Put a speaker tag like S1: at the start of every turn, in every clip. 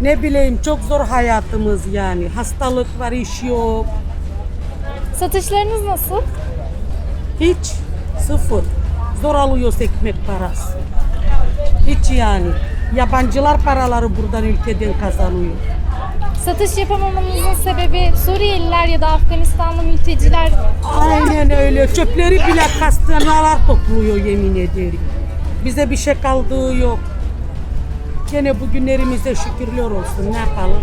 S1: Ne bileyim çok zor hayatımız yani. Hastalık var, iş yok.
S2: Satışlarınız nasıl?
S1: Hiç sıfır. Zor alıyoruz ekmek parası. Hiç yani. Yabancılar paraları buradan ülkeden kazanıyor.
S2: Satış yapamamanızın sebebi Suriyeliler ya da Afganistanlı mülteciler.
S1: Aynen öyle. Çöpleri bile kastanalar topluyor yemin ederim. Bize bir şey kaldığı yok. Gene bugünlerimize şükürler olsun. Ne yapalım?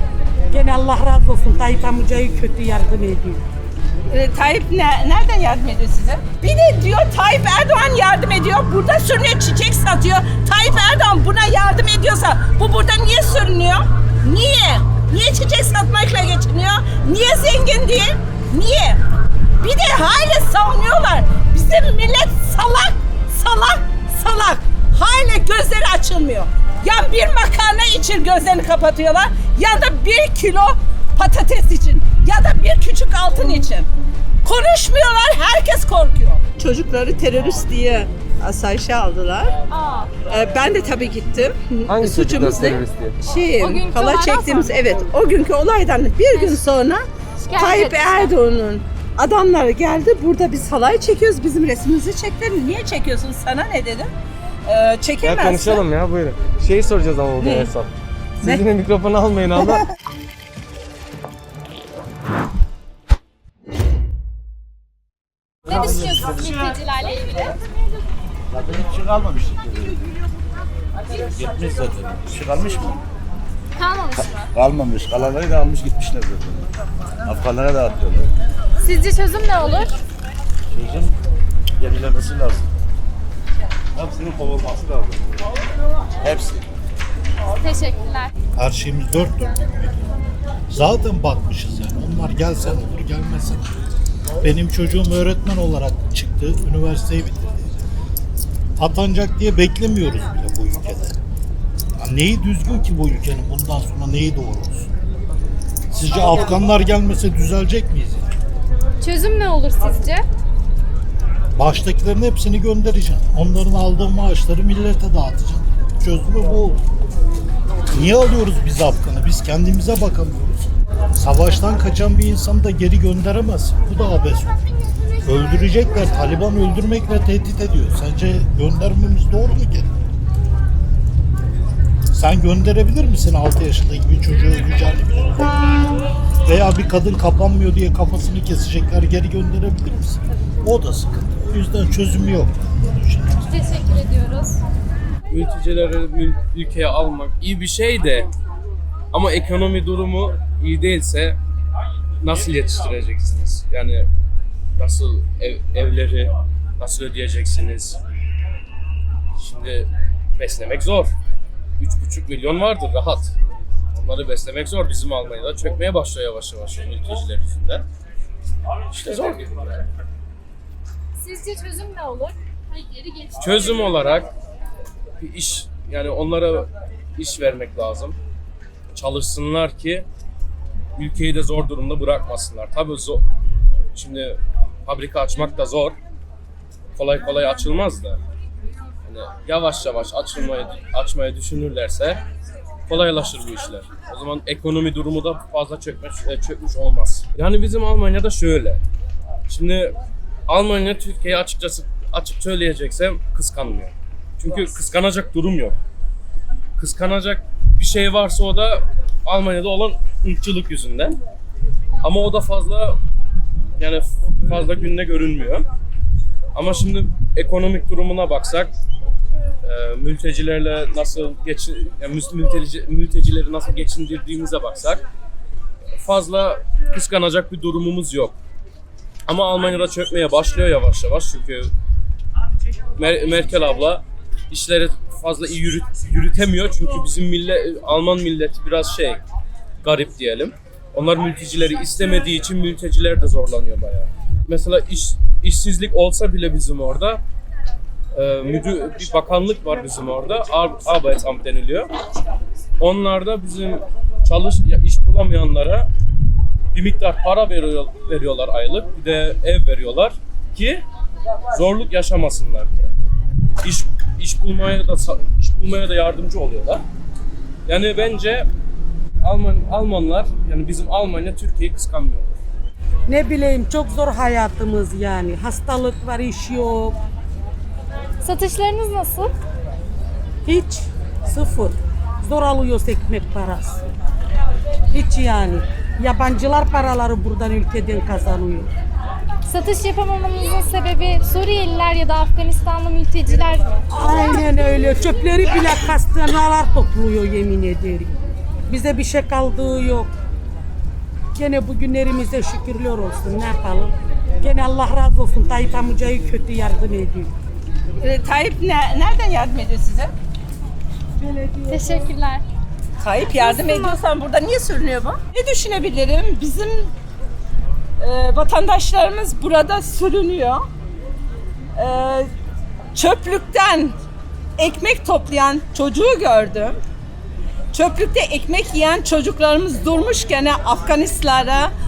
S1: Gene Allah razı olsun. Tayyip amcayı kötü yardım ediyor.
S3: E, Tayyip ne- nereden yardım ediyor size? Bir de diyor Tayyip Erdoğan yardım ediyor. Burada sürünüyor çiçek satıyor. Tayyip Erdoğan buna yardım ediyorsa bu burada niye sürünüyor? Niye? Niye çiçek satmakla geçiniyor? Niye zengin değil? Niye? Bir de hala savunuyorlar. Bizim millet salak, salak, salak. Hala gözleri açılmıyor. Ya bir makarna için gözlerini kapatıyorlar ya da bir kilo patates için ya da bir küçük altın için. Konuşmuyorlar, herkes korkuyor. Çocukları terörist diye asayişe aldılar.
S2: Aa,
S3: Ee, ben de tabii gittim.
S4: Hangi
S3: Suçumuz ne? Şey,
S2: olaydan
S3: çektiğimiz evet o günkü olaydan bir gün sonra Tayyip. Erdoğan'ın adamları geldi. Burada biz halay çekiyoruz. Bizim resmimizi çektiler. Niye çekiyorsun? Sana ne dedim? Ee,
S4: Ya
S3: çekemezsin.
S4: konuşalım ya buyurun. Şeyi soracağız ama bugün
S3: Ne?
S4: hesap. Siz
S3: Ne?
S4: yine mikrofonu almayın abla.
S2: ne düşünüyorsunuz mültecilerle ilgili?
S5: Zaten hiç şey kalmamış. Gitmiş zaten. Bir şey kalmış mı?
S2: Kalmamış mı?
S5: Kalmamış. Kalanları da almış gitmişler zaten. Afganlara dağıtıyorlar.
S2: Sizce çözüm ne olur?
S5: Çözüm yenilemesi lazım. Hepsinin kovulması lazım. Hepsi.
S2: Teşekkürler.
S6: Her şeyimiz dört dörtlük. Zaten bakmışız yani. Onlar gelsen olur, gelmesen olur. Benim çocuğum öğretmen olarak çıktı, üniversiteyi bitirdi. Atanacak diye beklemiyoruz bile bu ülkede. Ya neyi düzgün ki bu ülkenin bundan sonra neyi doğru olsun? Sizce Afganlar gelmese düzelecek miyiz? yani?
S2: Çözüm ne olur sizce?
S6: Baştakilerin hepsini göndereceksin. Onların aldığı maaşları millete dağıtacaksın. Çözümü bu. Niye alıyoruz biz Afgan'ı? Biz kendimize bakamıyoruz. Savaştan kaçan bir insanı da geri gönderemezsin. Bu da abes. Öldürecekler. Taliban öldürmekle tehdit ediyor. Sence göndermemiz doğru mu ki? Sen gönderebilir misin 6 yaşındaki bir çocuğu bile? Veya bir kadın kapanmıyor diye kafasını kesecekler geri gönderebilir misin? O da sıkıntı. O yüzden çözümü yok.
S2: Teşekkür ediyoruz.
S7: mültecileri mül- ülkeye almak iyi bir şey de ama ekonomi durumu iyi değilse nasıl yetiştireceksiniz? Yani nasıl ev, evleri nasıl ödeyeceksiniz? Şimdi beslemek zor. 3,5 milyon vardır rahat. Onları beslemek zor. Bizim Almanya'da çökmeye başlıyor yavaş yavaş mülteciler yüzünden. İşte zor.
S2: Sizce çözüm ne olur? Hayırları geçti.
S7: çözüm olarak bir iş yani onlara iş vermek lazım. Çalışsınlar ki ülkeyi de zor durumda bırakmasınlar. Tabii zor. Şimdi fabrika açmak da zor. Kolay kolay açılmaz da. Yavaş yavaş açılmayı açmayı düşünürlerse kolaylaşır bu işler. O zaman ekonomi durumu da fazla çökmüş, e, çökmüş olmaz. Yani bizim Almanya'da şöyle. Şimdi Almanya Türkiye'ye açıkçası açık söyleyeceksem kıskanmıyor. Çünkü kıskanacak durum yok. Kıskanacak bir şey varsa o da Almanya'da olan ırkçılık yüzünden. Ama o da fazla yani fazla günde görünmüyor. Ama şimdi ekonomik durumuna baksak e, mültecilerle nasıl geçin yani mülteci, mültecileri nasıl geçindirdiğimize baksak fazla kıskanacak bir durumumuz yok. Ama Almanya'da çökmeye başlıyor yavaş yavaş çünkü Mer- Merkel abla işleri fazla iyi yürüt, yürütemiyor çünkü bizim millet Alman milleti biraz şey garip diyelim. Onlar mültecileri istemediği için mülteciler de zorlanıyor bayağı. Mesela iş işsizlik olsa bile bizim orada e, müdür bir bakanlık var bizim orada. Ar- Arbeitsamt deniliyor. Onlar da bizim çalış ya iş bulamayanlara bir miktar para veriyor, veriyorlar aylık. Bir de ev veriyorlar ki zorluk yaşamasınlar diye. İş iş bulmaya da iş bulmaya da yardımcı oluyorlar. Yani bence Alman Almanlar yani bizim Almanya Türkiye'yi kıskanmıyor.
S1: Ne bileyim çok zor hayatımız yani. Hastalık var, iş yok.
S2: Satışlarınız nasıl?
S1: Hiç sıfır. Zor alıyoruz ekmek parası. Hiç yani. Yabancılar paraları buradan ülkeden kazanıyor.
S2: Satış yapamamanızın sebebi Suriyeliler ya da Afganistanlı mülteciler?
S1: Aynen öyle. Çöpleri bile kastanalar topluyor yemin ederim. Bize bir şey kaldığı yok. Gene bugünlerimize şükürler olsun. Ne yapalım? Gene Allah razı olsun. Tayyip amcayı kötü yardım ediyor.
S3: E, Tayyip ne, nereden yardım ediyor size?
S2: Teşekkürler.
S3: Tayyip yardım ediyorsan burada niye sürünüyor bu? Ne düşünebilirim? Bizim e, vatandaşlarımız burada sürünüyor. E, çöplükten ekmek toplayan çocuğu gördüm. Çöplükte ekmek yiyen çocuklarımız durmuş gene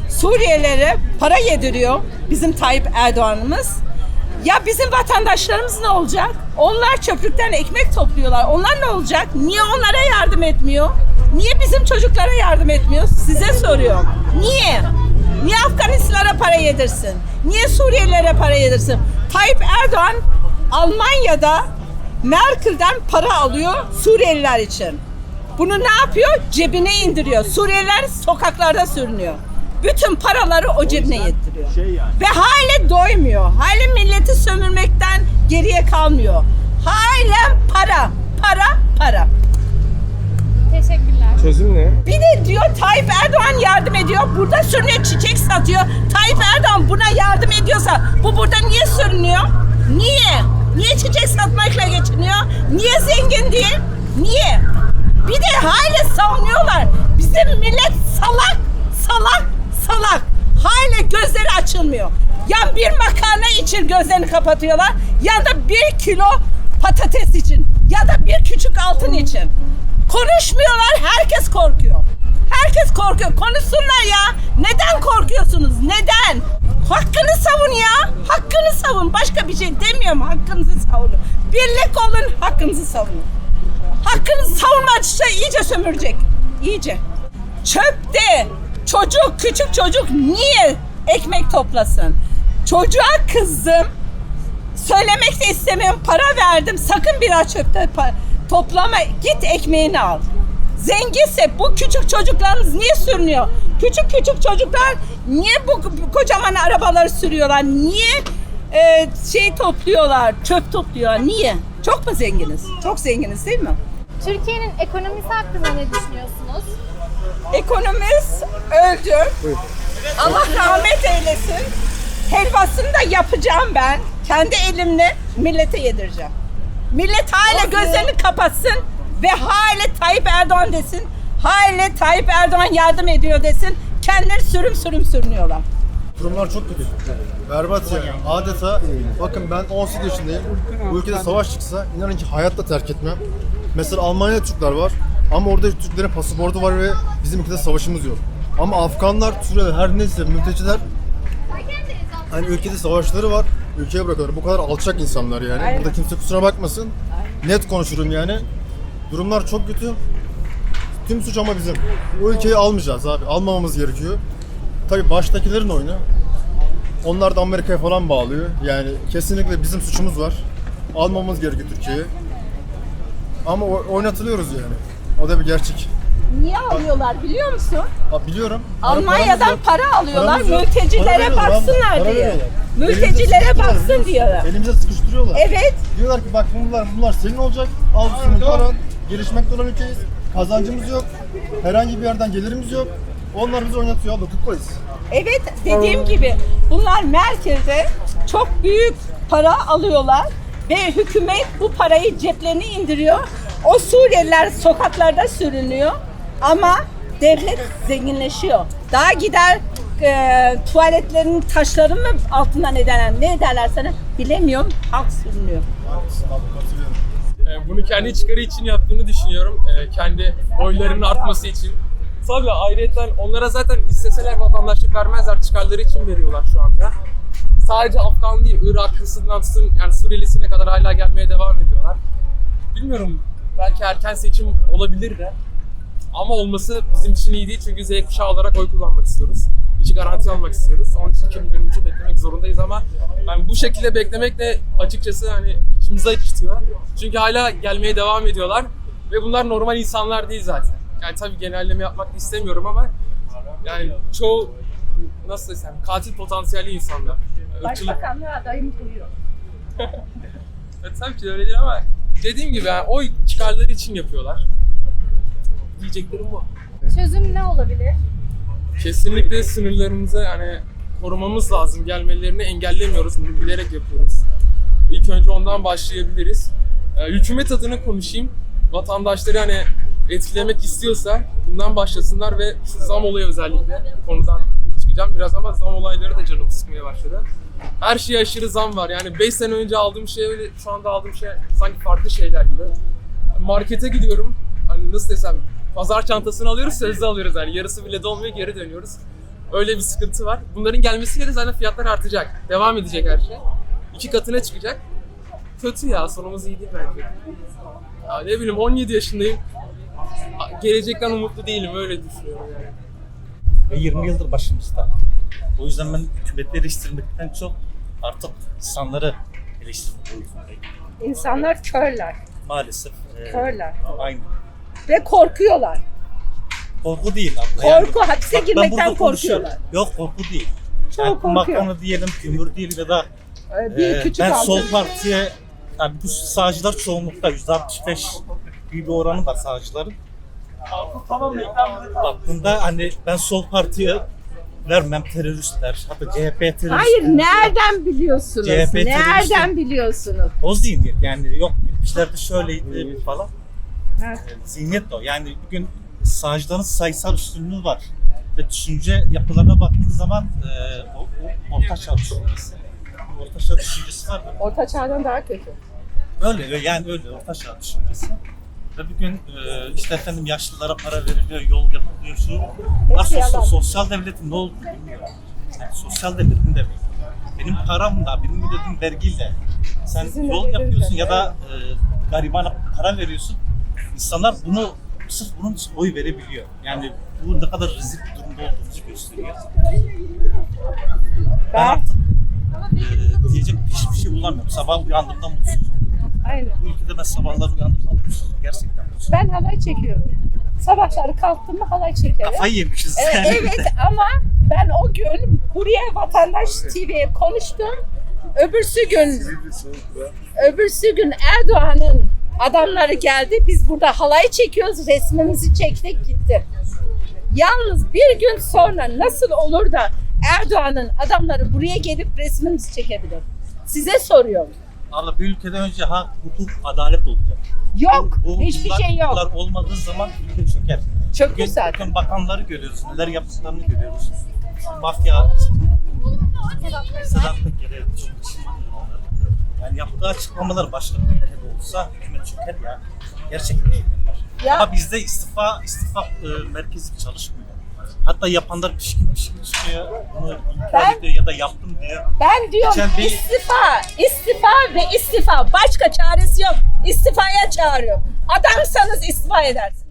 S3: Suriyelilere para yediriyor bizim Tayyip Erdoğan'ımız. Ya bizim vatandaşlarımız ne olacak? Onlar çöplükten ekmek topluyorlar. Onlar ne olacak? Niye onlara yardım etmiyor? Niye bizim çocuklara yardım etmiyor? Size soruyorum. Niye? Niye Afganistanlara para yedirsin? Niye Suriyelilere para yedirsin? Tayyip Erdoğan Almanya'da Merkel'den para alıyor Suriyeliler için. Bunu ne yapıyor? Cebine indiriyor. Suriyeliler sokaklarda sürünüyor. Bütün paraları o cebine yediriyor. Ve hale doymuyor. Hale milleti sömürmekten geriye kalmıyor. Halen para, para, para.
S2: Teşekkürler.
S4: Çözüm ne?
S3: Bir de diyor Tayyip Erdoğan yardım ediyor. Burada sürünüyor çiçek satıyor. Tayyip Erdoğan buna yardım ediyorsa bu burada niye sürünüyor? Niye? Niye çiçek satmakla geçiniyor? Niye zengin değil? Niye? Bir de hala savunuyorlar. Bizim millet salak, salak, salak. Hala gözleri açılmıyor. Ya bir makarna için gözlerini kapatıyorlar ya da bir kilo patates için ya da bir küçük altın için. Konuşmuyorlar, herkes korkuyor. Herkes korkuyor. Konuşsunlar ya. Neden korkuyorsunuz? Neden? Hakkını savun ya. Hakkını savun. Başka bir şey demiyorum. Hakkınızı savunun. Birlik olun, hakkınızı savunun. Hakkınızı savunmacısı iyice sömürecek. İyice. Çöpte çocuk, küçük çocuk niye ekmek toplasın? Çocuğa kızdım. Söylemek de istemiyorum. Para verdim. Sakın bir daha çöpte toplama. Git ekmeğini al. Zenginse bu küçük çocuklarınız niye sürünüyor? Küçük küçük çocuklar niye bu kocaman arabaları sürüyorlar? Niye e, şey topluyorlar, çöp topluyorlar? Niye? Çok mu zenginiz? Çok zenginiz değil mi?
S2: Türkiye'nin ekonomisi hakkında ne düşünüyorsunuz?
S3: Ekonomist öldü. Allah rahmet eylesin. Helvasını da yapacağım ben. Kendi elimle millete yedireceğim. Millet hala gözlerini kapatsın ve hala Tayyip Erdoğan desin. Hala Tayyip Erdoğan yardım ediyor desin. Kendileri sürüm sürüm sürünüyorlar.
S8: Durumlar çok kötü. Berbat yani. Adeta bakın ben 18 yaşındayım. Bu ülkede savaş çıksa inanın ki hayatta terk etmem. Mesela Almanya'da Türkler var. Ama orada Türklerin pasaportu var ve bizim ülkede savaşımız yok. Ama Afganlar, Suriyeliler, her neyse mülteciler hani ülkede savaşları var. Ülkeye bırakıyorlar. Bu kadar alçak insanlar yani. Burada kimse kusura bakmasın. Net konuşurum yani. Durumlar çok kötü. Tüm suç ama bizim. Bu ülkeyi almayacağız abi. Almamamız gerekiyor. Tabii baştakilerin oyunu. Onlar da Amerika'ya falan bağlıyor. Yani kesinlikle bizim suçumuz var. Almamız gerekiyor Türkiye'yi. Ama o- oynatılıyoruz yani. O da bir gerçek.
S3: Niye alıyorlar biliyor musun?
S8: Ha, biliyorum.
S3: Almanya'dan
S8: Paramız yok.
S3: para alıyorlar
S8: Paramız yok. Para
S3: mültecilere
S8: veriyorlar,
S3: baksınlar
S8: para
S3: diye.
S8: veriyorlar.
S3: Mültecilere baksın diyorlar.
S8: Elimize sıkıştırıyorlar.
S3: Evet.
S8: Diyorlar ki bak bunlar, bunlar senin olacak. Al senin paran. Gelişmekte olan ülkeyiz. Kazancımız yok. Herhangi bir yerden gelirimiz yok. Onlar bizi oynatıyor. Abla tutmayız.
S3: Evet dediğim gibi bunlar Merkez'de çok büyük para alıyorlar ve hükümet bu parayı ceplerine indiriyor. O Suriyeliler sokaklarda sürünüyor ama devlet zenginleşiyor. Daha gider e, tuvaletlerin taşları mı altından ederler ne ederler sana bilemiyorum halk sürünüyor.
S7: Ee, Bunu kendi çıkarı için yaptığını düşünüyorum. Ee, Kendi oylarının artması için. Tabii ayrıca onlara zaten isteseler vatandaşlık vermezler. Çıkarları için veriyorlar şu anda. Sadece Afgan değil, Iraklısından yani Suriyelisine kadar hala gelmeye devam ediyorlar. Bilmiyorum belki erken seçim olabilir de.
S9: Ama olması bizim için iyi değil çünkü Z kuşağı olarak oy kullanmak istiyoruz. İçi garanti almak istiyoruz. Onun için 2023'ü beklemek zorundayız ama yani bu şekilde beklemek de açıkçası hani içimizi acıtıyor. Çünkü hala gelmeye devam ediyorlar ve bunlar normal insanlar değil zaten. Yani tabii genelleme yapmak istemiyorum ama yani çoğu nasıl desem katil potansiyelli insanlar.
S3: Başbakanlığa adayım duyuyor.
S9: e, tabii ki öyle değil ama dediğim gibi yani oy çıkarları için yapıyorlar. Diyeceklerim bu.
S2: Çözüm ne olabilir?
S9: Kesinlikle sınırlarımızı hani korumamız lazım. Gelmelerini engellemiyoruz. Bunu bilerek yapıyoruz. İlk önce ondan başlayabiliriz. Ee, hükümet adına konuşayım. Vatandaşları hani etkilemek istiyorsa bundan başlasınlar ve şu zam olayı özellikle konudan çıkacağım biraz ama zam olayları da canımı sıkmaya başladı. Her şeye aşırı zam var. Yani 5 sene önce aldığım şey öyle şu anda aldığım şey sanki farklı şeyler gibi. Markete gidiyorum. Hani nasıl desem pazar çantasını alıyoruz sözde alıyoruz yani yarısı bile dolmuyor geri dönüyoruz. Öyle bir sıkıntı var. Bunların gelmesiyle de zaten fiyatlar artacak. Devam edecek her şey. İki katına çıkacak. Kötü ya sonumuz iyi değil bence. Ya ne bileyim 17 yaşındayım. Gelecekten umutlu değilim öyle düşünüyorum yani.
S10: Ve 20 yıldır başımızda. O yüzden ben hükümetleri eleştirmekten çok artık insanları eleştirmek boyutundayım.
S3: İnsanlar körler.
S10: Maalesef. e,
S3: Körler.
S10: Aynı.
S3: Ve korkuyorlar.
S10: Korku değil abla.
S3: Korku, hapse
S10: Bak
S3: girmekten korkuyorlar.
S10: Yok korku değil.
S3: Çok
S10: Yani
S3: korkuyor.
S10: Macron'u diyelim, Cumhur değil ya da
S3: Ee, Bir
S10: e,
S3: küçük
S10: ben
S3: aldı.
S10: sol partiye yani bu sağcılar çoğunlukta %65 gibi bir oranı var sağcıların. Baktığında hani ben sol partiye vermem teröristler, hatta CHP teröristler.
S3: Hayır nereden biliyorsunuz?
S10: CHP
S3: nereden biliyorsunuz?
S10: O zihniyet yani yok gitmişlerde şöyleydi falan.
S3: Evet.
S10: Zihniyet o. Yani bugün sağcıların sayısal üstünlüğü var. Ve düşünce yapılarına baktığınız zaman e, o, o orta çağ düşüncesi. Orta çağ düşüncesi var.
S3: Orta çağdan daha kötü.
S10: Öyle öyle, yani öyle orta çağ düşüncesi. Ve bugün e, işte efendim yaşlılara para veriliyor, yol yapılıyor, şu.
S3: Hepsi yalan.
S10: sosyal, devletin ne olduğunu bilmiyorum. Yani sosyal devletin demek. Benim paramla, benim ödediğim vergiyle sen
S3: Sizin
S10: yol yapıyorsun ya da e, garibana para veriyorsun. İnsanlar bunu sırf bunun için oy verebiliyor. Yani bu ne kadar rezil bir durumda olduğumuzu gösteriyor. Ben
S3: Ben-
S10: artık e, diyecek hiçbir şey bulamıyorum. Sabah uyandığımda mutsuzum.
S3: Aynen.
S10: Bu ülkede ben sabahları uyandığımda mutsuzum. Gerçekten mutsuzum.
S3: Ben halay çekiyorum. Sabahları kalktım mı halay çekerim.
S10: Kafayı yemişiz.
S3: Ee, evet ama ben o gün buraya Vatandaş TV'ye konuştum. Öbürsü gün öbürsü gün Erdoğan'ın adamları geldi. Biz burada halay çekiyoruz. Resmimizi çektik gitti. Yalnız bir gün sonra nasıl olur da Erdoğan'ın adamları buraya gelip resmimizi çekebilir? Size soruyorum.
S10: Abla bir ülkede önce hak, hukuk, adalet olacak.
S3: Yok.
S10: Bu,
S3: hiçbir
S10: bunlar-
S3: şey yok.
S10: Bunlar olmadığı zaman ülke çöker.
S3: Çok
S10: Bugün,
S3: güzel.
S10: bugün bakanları görüyoruz, neler yaptıklarını görüyoruz. Mafya, Sedat Peker'e çok onlara. Yani yaptığı açıklamalar başka bir ülkede olsa hükümet çöker ya. Gerçekten çökerler.
S3: Ya-
S10: Ama bizde istifa, istifa e, merkezi çalışmıyor. Hatta yapanlar pişkin pişkin çıkıyor, bunu
S3: Ben-
S10: ediyor ya da yaptım diyor.
S3: Ben diyorum
S10: Geçen bir-
S3: istifa, istifa ve istifa. Başka çaresi yok. İstifaya çağırıyor. Adamsanız istifa edersiniz.